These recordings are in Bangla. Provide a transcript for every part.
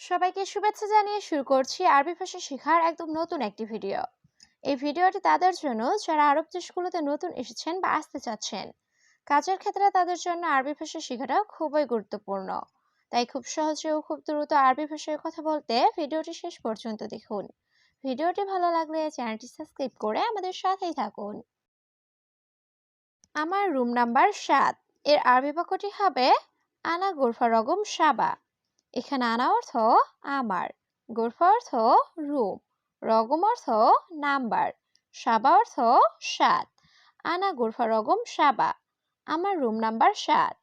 সবাইকে শুভেচ্ছা জানিয়ে শুরু করছি আরবি ভাষা শেখার একদম নতুন একটি ভিডিও। এই ভিডিওটি তাদের জন্য যারা আরব দেশগুলোতে নতুন এসেছেন বা আসতে চাচ্ছেন, কাজের ক্ষেত্রে তাদের জন্য আরবি ভাষা শেখাটা খুবই গুরুত্বপূর্ণ। তাই খুব সহজে ও খুব দ্রুত আরবি ভাষায় কথা বলতে ভিডিওটি শেষ পর্যন্ত দেখুন। ভিডিওটি ভালো লাগলে চ্যানেলটি সাবস্ক্রাইব করে আমাদের সাথেই থাকুন। আমার রুম নাম্বার সাত, এর আরবি বাক্যটি হবে, আনা গোরফা রগম সাবা। এখানে আনা অর্থ আমার গোরফা অর্থ রুম, রগম অর্থ নাম্বার, সাবা অর্থ সাত, আনা গোরফা রগম, সাবা, আমার রুম নাম্বার সাত।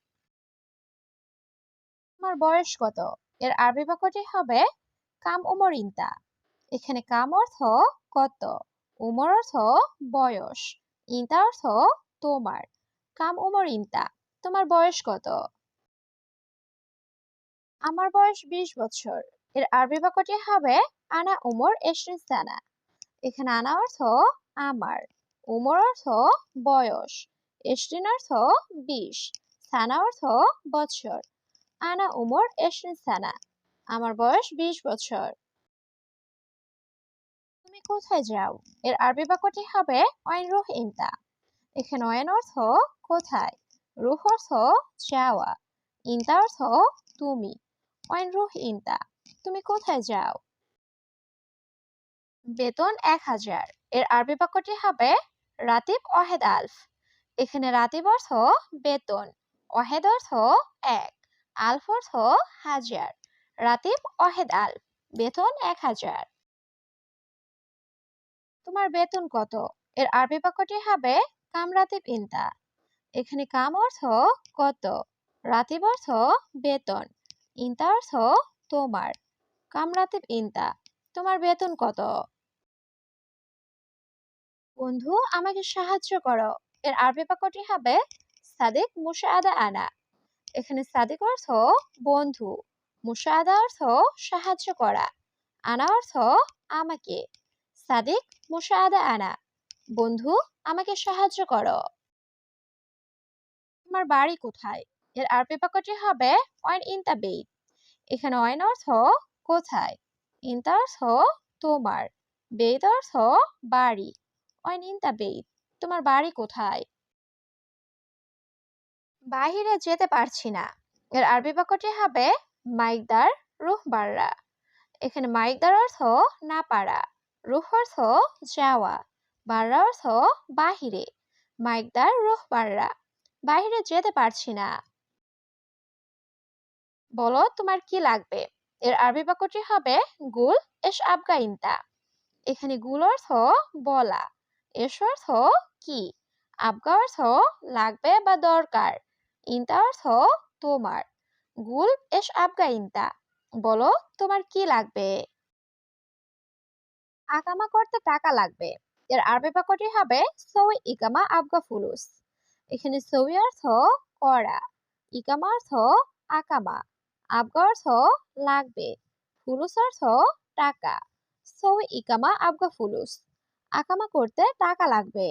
আমার বয়স কত? এর আরবি বাক্যটি হবে কাম উমর ইন্তা। এখানে কাম অর্থ কত? উমর অর্থ বয়স। ইন্তা অর্থ তোমার। কাম উমর ইন্তা, তোমার বয়স কত? আমার বয়স বিশ বছর। এর আরবি বাক্যটি হবে, আনা উমর এশরিন সানা এখানে আনা অর্থ, আমার। উমর অর্থ, বয়স। এশরিন অর্থ, বিশ। সানা অর্থ, বছর। আনা উমর এশরিন আমার বয়স বিশ বছর। তুমি কোথায় যাও? এর আরবি বাক্যটি হবে অয়ন রুহ ইন্তা এখানে অয়ন অর্থ, কোথায়? রুহ অর্থ, যাওয়া। ইন্তা অর্থ, তুমি। রুহ তুমি কোথায় যাও? বেতন এক হাজার। এর আরবি বাক্যটি হবে রাতিব অহেদ আলফ। এখানে রাতিব অর্থ বেতন অহেদ অর্থ এক, আলফ অর্থ হাজার। রাতিব অহেদ আলফ, বেতন এক হাজার। তোমার বেতন কত? এর আরবি বাক্যটি হবে কাম রাতিব ইন্তা। এখানে কাম অর্থ কত? রাতিব অর্থ বেতন। ইন্তা অর্থ তোমার। কামরাতে ইন্তা, তোমার বেতন কত? বন্ধু, আমাকে সাহায্য করো। এর আরবি বাক্যটি হবে সাদিক মুশাআদা আনা। এখানে সাদিক অর্থ বন্ধু মুশাআদা অর্থ সাহায্য করা, আনা অর্থ আমাকে। সাদিক মুশাআদা আনা, বন্ধু, আমাকে সাহায্য করো। তোমার বাড়ি কোথায়? এর আরবি বাক্যটি হবে অয়ন ইনতা বেইত এখানে অয়ন অর্থ কোথায়? ইনতা অর্থ তোমার। বেইত অর্থ বাড়ি। অয়ন ইনতা বেইত তোমার বাড়ি কোথায়? বাহিরে যেতে পারছি না। এর আরবি বাক্যটি হবে মাইকদার রুহ বাররা এখানে মাইকদার অর্থ না পারা, রুহ অর্থ যাওয়া, বাররা অর্থ বাহিরে, মাইকদার রুহ বাররা বাহিরে যেতে পারছি না। বলো তোমার কি লাগবে? এর আরবি বাক্যটি হবে, গুল এস আবগা এখানে গুল অর্থ বলা। এস অর্থ কি? আবগা অর্থ লাগবে বা দরকার। ইনতা অর্থ তোমার। গুল এস আবগা বলো তোমার কি লাগবে? আকামা করতে টাকা লাগবে। এর আরবি বাক্যটি হবে, সৌই ইকামা আবগা ফুলুস। এখানে সৌই অর্থ করা। ইকামা অর্থ আকামা আবগা অর্থ লাগবে ফুলুস অর্থ টাকা সৌই ইকামা আবগা ফুলুস আকামা করতে টাকা লাগবে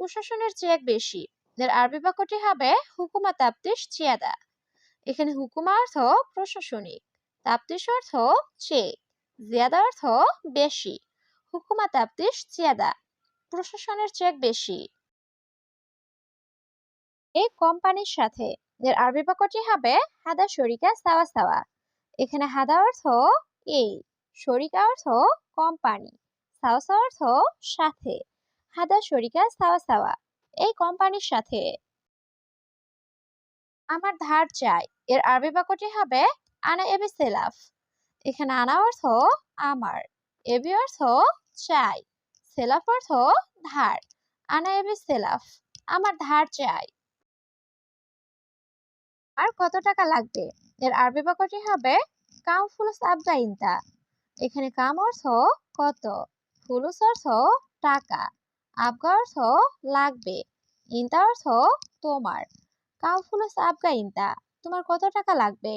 প্রশাসনের চেক বেশি এর আরবি বাক্যটি হবে হুকুমা তাপ্তিস চিয়াদা এখানে হুকুমা অর্থ প্রশাসনিক তাপ্তিস অর্থ চেক জিয়াদা অর্থ বেশি হুকুমা তাপ্তিস চিয়াদা প্রশাসনের চেক বেশি এই কোম্পানির সাথে এর আরবি বাক্যটি হবে হাদা শরিকা সাওয়া সাওয়া। এখানে হাদা অর্থ এই, শরিকা অর্থ কোম্পানি, সাওয়া সাওয়া অর্থ সাথে, হাদা শরিকা সাওয়া সাওয়া, এই কোম্পানির সাথে। আমার ধার চাই, এর আরবি বাক্যটি হবে আনা এবি সেলাফ। এখানে আনা অর্থ আমার, এবি অর্থ চাই, সেলাফ অর্থ ধার, আনা এবি সেলাফ, আমার ধার চাই। আর কত টাকা লাগবে? এর আরবি বাক্যটি হবে, কাম ফুলুস আবদা ইনতা। এখানে কাম অর্থ কত? ফুলুস অর্থ টাকা। আবগা অর্থ লাগবে। ইনতা অর্থ তোমার। কাম ফুলুস আবগা ইনতা। তোমার কত টাকা লাগবে?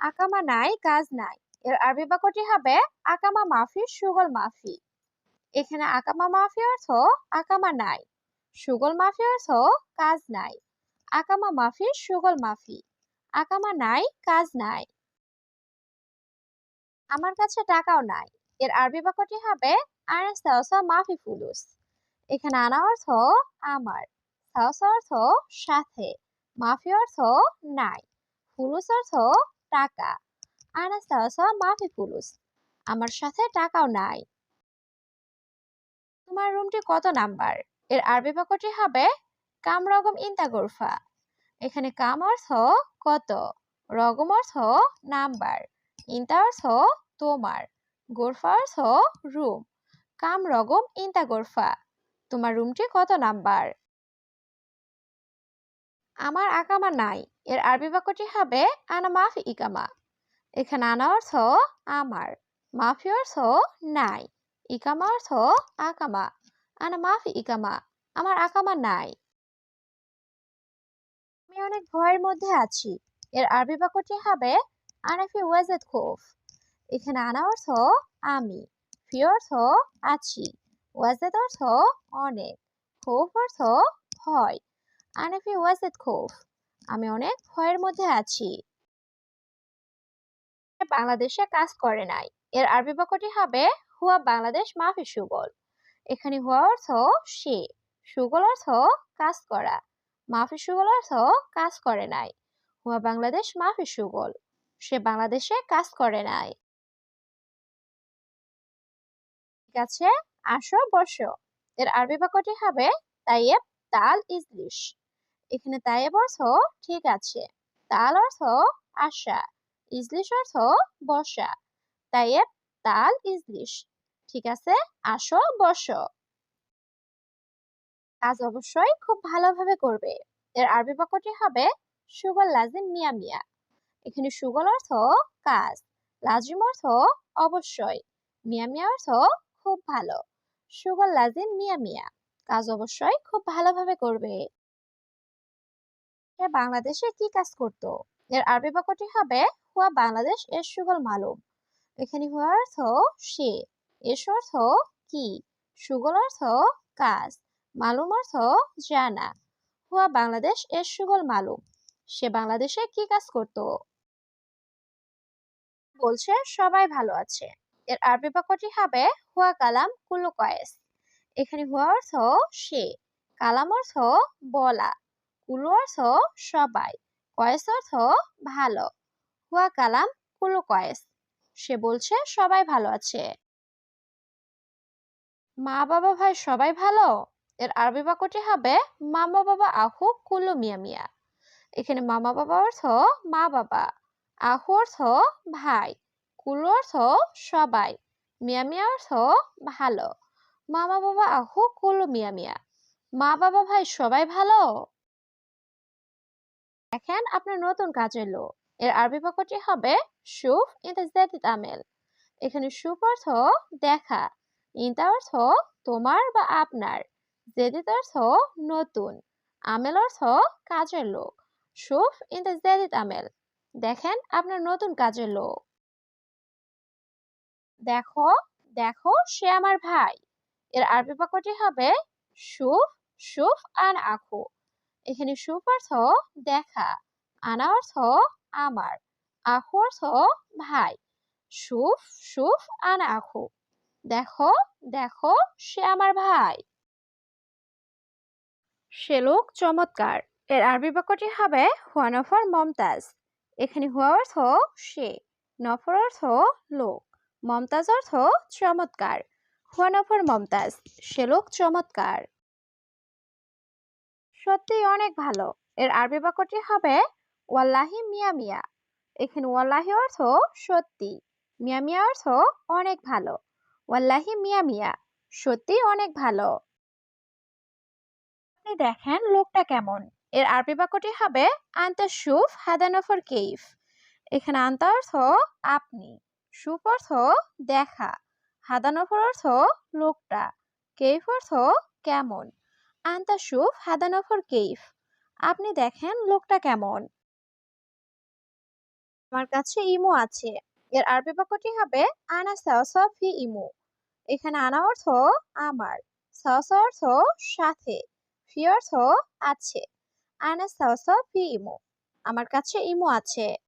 আকামা নাই, কাজ নাই। এর আরবি বাক্যটি হবে, আকামা মাফি, সুগল মাফি। এখানে আকামা মাফি অর্থ আকামা নাই। সুগল মাফি অর্থ কাজ নাই। আকামা মাফি সুগল মাফি। আকামা নাই, কাজ নাই। আমার কাছে টাকাও নাই। এর আরবি বাক্যটি হবে আনা মাফি ফুলুস। এখানে আনা অর্থ, আমার। অর্থ, সাথে। মাফি অর্থ, নাই। ফুলুস অর্থ, টাকা। আনা সাওসা মাফি ফুলুস, আমার সাথে টাকাও নাই। তোমার রুমটি কত নাম্বার? এর আরবি বাক্যটি হবে কাম রগম ইন্তা গোরফা এখানে কাম অর্থ কত? রগম অর্থ নাম্বার। ইন্তা অর্থ তোমার। গোরফা অর্থ রুম। কাম রগম ইন্তা গোরফা তোমার রুমটি কত নাম্বার? আমার আকামা নাই। এর আরবি বাক্যটি হবে আনা মাফি ইকামা। এখানে আনা অর্থ আমার। মাফি অর্থ নাই। ইকামা অর্থ আকামা। আনা মাফি ইকামা। আমার আকামা নাই। অনেক ভয়ের মধ্যে আছি। এর আরবি বাক্যটি হবে আনাফি ওয়াজেদ খোফ। এখানে আনা অর্থ আমি, ফি অর্থ আছি, ওয়াজেদ অর্থ অনেক, খোফ অর্থ ভয়। আনাফি ওয়াজেদ খোফ, আমি অনেক ভয়ের মধ্যে আছি। বাংলাদেশে কাজ করে নাই। এর আরবি বাক্যটি হবে হুয়া বাংলাদেশ মাফি সুগল। এখানে হুয়া অর্থ সে, সুগল অর্থ কাজ করা। মাফি সুগল অর্থ কাজ করে নাই। হুয়া বাংলাদেশ মাফি সুগল। সে বাংলাদেশে কাজ করে নাই। ঠিক আছে, আসো, বসো। এর আরবি বাক্যটি হবে তাইয়েব, তাল, ইজলিশ। এখানে তাইয়েব অর্থ ঠিক আছে, তাল অর্থ আশা, ইজলিশ অর্থ বসা, তাইয়েব, তাল, ইজলিশ। ঠিক আছে, আসো, বসো। কাজ অবশ্যই খুব ভালোভাবে করবে। এর আরবি বাক্যটি হবে সুগল লাজিম মিয়া মিয়া। এখানে সুগল অর্থ কাজ, লাজিম অর্থ অবশ্যই, মিয়া মিয়া অর্থ খুব ভালো, সুগল লাজিম মিয়া মিয়া, কাজ অবশ্যই খুব ভালোভাবে করবে। সে বাংলাদেশে কি কাজ করত? এর আরবি বাক্যটি হবে হুয়া বাংলাদেশ এর সুগল মালুম। এখানে হুয়া অর্থ সে, এস অর্থ কি, সুগল অর্থ কাজ মালুম অর্থ জানা হুয়া বাংলাদেশ এর সুগল মালুম। সে বাংলাদেশে কি কাজ করত? বলছে, সবাই ভালো আছে। এর আরবি বাক্যটি হবে, হুয়া কালাম কুলু কয়েস। এখানে হুয়া অর্থ সে, কালাম অর্থ বলা কুলু অর্থ সবাই, কয়েস অর্থ ভালো। হুয়া কালাম কুলু কয়েস। সে বলছে, সবাই ভালো আছে। মা বাবা ভাই সবাই ভালো? এর আরবি বাক্যটি হবে, মামা বাবা আহু কুলু মিয়া মিয়া। এখানে মামা বাবা অর্থ মা বাবা, আহু অর্থ ভাই কুল্লু অর্থ সবাই, মিয়া মিয়া অর্থ ভালো। মামা বাবা আহু কুলু মিয়া মিয়া। মা বাবা ভাই সবাই ভালো? দেখেন আপনার নতুন কাজের লো এর আরবি বাক্যটি হবে, সুফ ইন্তাজাদিদ আমেল এখানে সুফ অর্থ দেখা, ইন্তা অর্থ তোমার বা আপনার। জেদিদ অর্থ নতুন। আমেল অর্থ কাজের লোক। সুফ ইন দ্য জেদিদ আমেল দেখেন আপনার নতুন কাজের লোক। দেখো দেখো সে আমার ভাই। এর আরবি বাক্যটি হবে সুফ সুফ আন আখু এখানে সুফ অর্থ দেখা। আনা অর্থ আমার। আখু অর্থ ভাই। সুফ সুফ আন আখু দেখো দেখো সে আমার ভাই। সে লোক চমৎকার। এর আরবি বাক্যটি হবে, হুয়া নফর মমতাজ। এখানে হুয়া অর্থ সে, নফর অর্থ লোক, মমতাজ অর্থ চমৎকার। হুয়া নফর মমতাজ, সে লোক চমৎকার। সত্যি অনেক ভালো। এর আরবি বাক্যটি হবে, ওয়াল্লাহি মিয়া মিয়া। এখানে ওয়াল্লাহি অর্থ সত্যি, মিয়া মিয়া অর্থ অনেক ভালো। ওয়াল্লাহি মিয়া মিয়া। সত্যি অনেক ভালো। আপনি দেখেন লোকটা কেমন। এর আরবি বাক্যটি হবে, আন্তা সুফ হাদানফর কেইফ। এখানে আন্তা অর্থ, আপনি। সুফ অর্থ, দেখা। হাদানফর অর্থ, লোকটা। কেইফ অর্থ, কেমন? আন্তা সুফ হাদানফর কেইফ। আপনি দেখেন লোকটা কেমন। আমার কাছে ইমো আছে। এর আরবি বাক্যটি হবে, আনা সাওসা ফি ইমো। এখানে আনা অর্থ, আমার। সাওসা অর্থ, সাথে। ফি হো আছে। আনাস সাওসা ফি ইমো। আমার কাছে ইমো আছে।